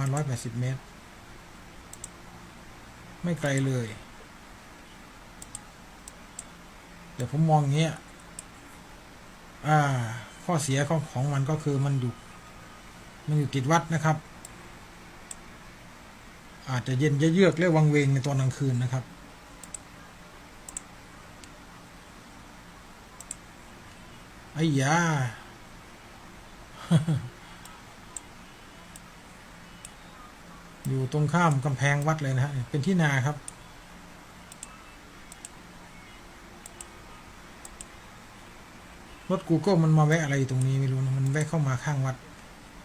มาณร้อยแปดสิบเมตร ไม่ไกลเลย เดี๋ยวผมมองอย่างเงี้ยอ่า ข้อเสียของของมันก็คือมันอยู่ มันอยู่ติดวัดนะครับ อาจจะเย็นเยือกและวังเวงในตอนกลางคืนนะครับไอ้ยา อยู่ตรงข้ามกำแพงวัดเลยนะฮะ เป็นที่นาครับ รถ Google มันมาแวะอะไรตรงนี้ไม่รู้นะ มันแวะเข้ามาข้างวัด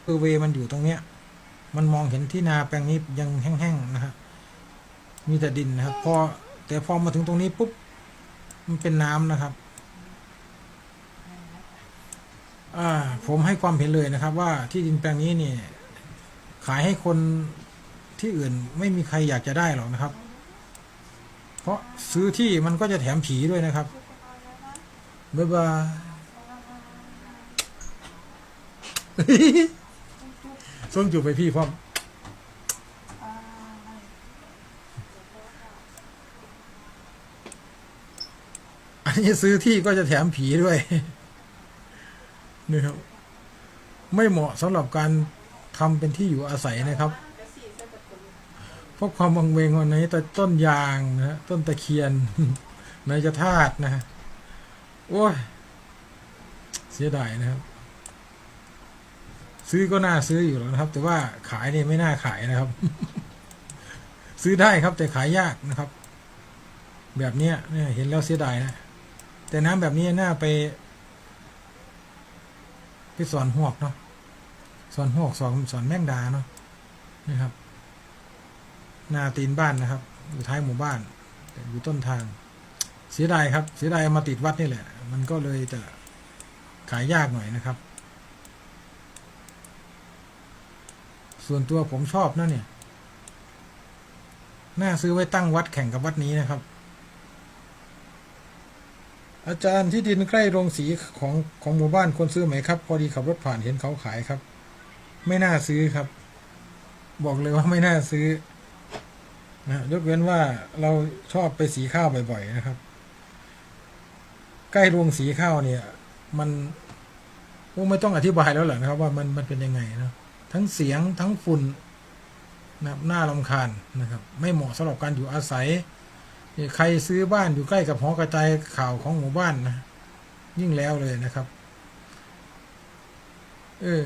เออเวมันอยู่ตรงเนี้ย มันมองเห็นที่นาแปลงนี้ยังแห้งๆนะฮะ มีแต่ดินนะครับ พอแต่พอมาถึงตรงนี้ปุ๊บ มันเป็นน้ำนะครับผมให้ความเห็นเลยนะครับว่าที่ดินแปลงนี้เนี่ยขายให้คน ที่อื่นไม่มีใครอยากจะได้หรอกนะครับ เพราะซื้อที่มันก็จะแถมผีด้วยนะครับบ๊ายบายส่งจูบไปพี่พร้อมอันนี้ซื้อที่ก็จะแถมผีด้วยนี่ครับ ไม่เหมาะสำหรับการทำเป็นที่อยู่อาศัยนะครับ พราะความวังเวงวันนี้ต่ต้นยางนะฮะต้นตะเคียนในจะธาตุนะฮะโอ้ยเสียดายนะครับ ซื้อก็น่าซื้ออยู่หรอกนะครับ แต่ว่าขายเนี่ยไม่น่าขายนะครับ ซื้อได้ครับแต่ขายยากนะครับ แบบเนี้ยเนี่ยเห็นแล้วเสียดายนะแต่น้ำแบบนี้น่าไปไปสอนหวกเนาะสอนหวกสอนสอนแมงดาเนาะนี่ครับ หน้าตีนบ้านนะครับ อยู่ท้ายหมู่บ้าน อยู่ต้นทาง เสียดายครับ เสียดายเอามาติดวัดนี่แหละ มันก็เลยจะขายยากหน่อยนะครับ ส่วนตัวผมชอบนะเนี่ยน่าซื้อไว้ตั้งวัดแข่งกับวัดนี้นะครับ อาจารย์ที่ดินใกล้โรงสีของของหมู่บ้านคนซื้อไหมครับ พอดีขับรถผ่านเห็นเขาขายครับ ไม่น่าซื้อครับ บอกเลยว่าไม่น่าซื้อ นะยกเว้นว่าเราชอบไปสีข้าวบ่อย ๆ นะครับ ใกล้โรงสีข้าวเนี่ย มันโอ้ไม่ต้องอธิบายแล้วแหละนะครับ ว่ามันมันเป็นยังไงนะทั้งเสียงทั้งฝุ่นนะครับน่ารำคาญนะครับ ไม่เหมาะสำหรับการอยู่อาศัยใครซื้อบ้านอยู่ใกล้กับหอกระจายข่าวของหมู่บ้านนะยิ่งแล้วเลยนะครับเออ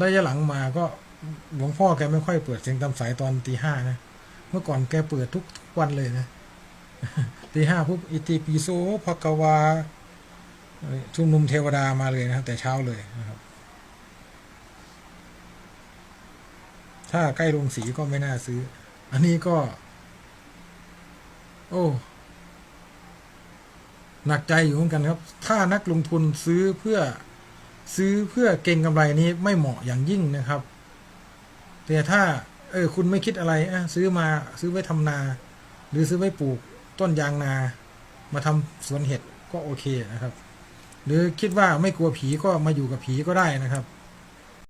ระยะหลังมาก็หลวงพ่อแกไม่ค่อยเปิดเสียงตามสายตอนตีห้านะ เมื่อก่อนแกเปิดทุกวันเลยนะตีห้าปุ๊บอิติปิโสภกวาชุมนุมเทวดามาเลยนะครับ แต่เช้าเลยนะครับ ถ้าใกล้โรงสีก็ไม่น่าซื้อ อันนี้ก็ โอ้หนักใจอยู่เหมือนกันครับ ถ้านักลงทุนซื้อเพื่อซื้อเพื่อเก่งกำไรนี้ไม่เหมาะอย่างยิ่งนะครับ แต่ถ้า เออคุณไม่คิดอะไรอะซื้อมาซื้อไว้ทำนา หรือซื้อไว้ปลูกต้นยางนา มาทำสวนเห็ดก็โอเคนะครับ หรือคิดว่าไม่กลัวผีก็มาอยู่กับผีก็ได้นะครับ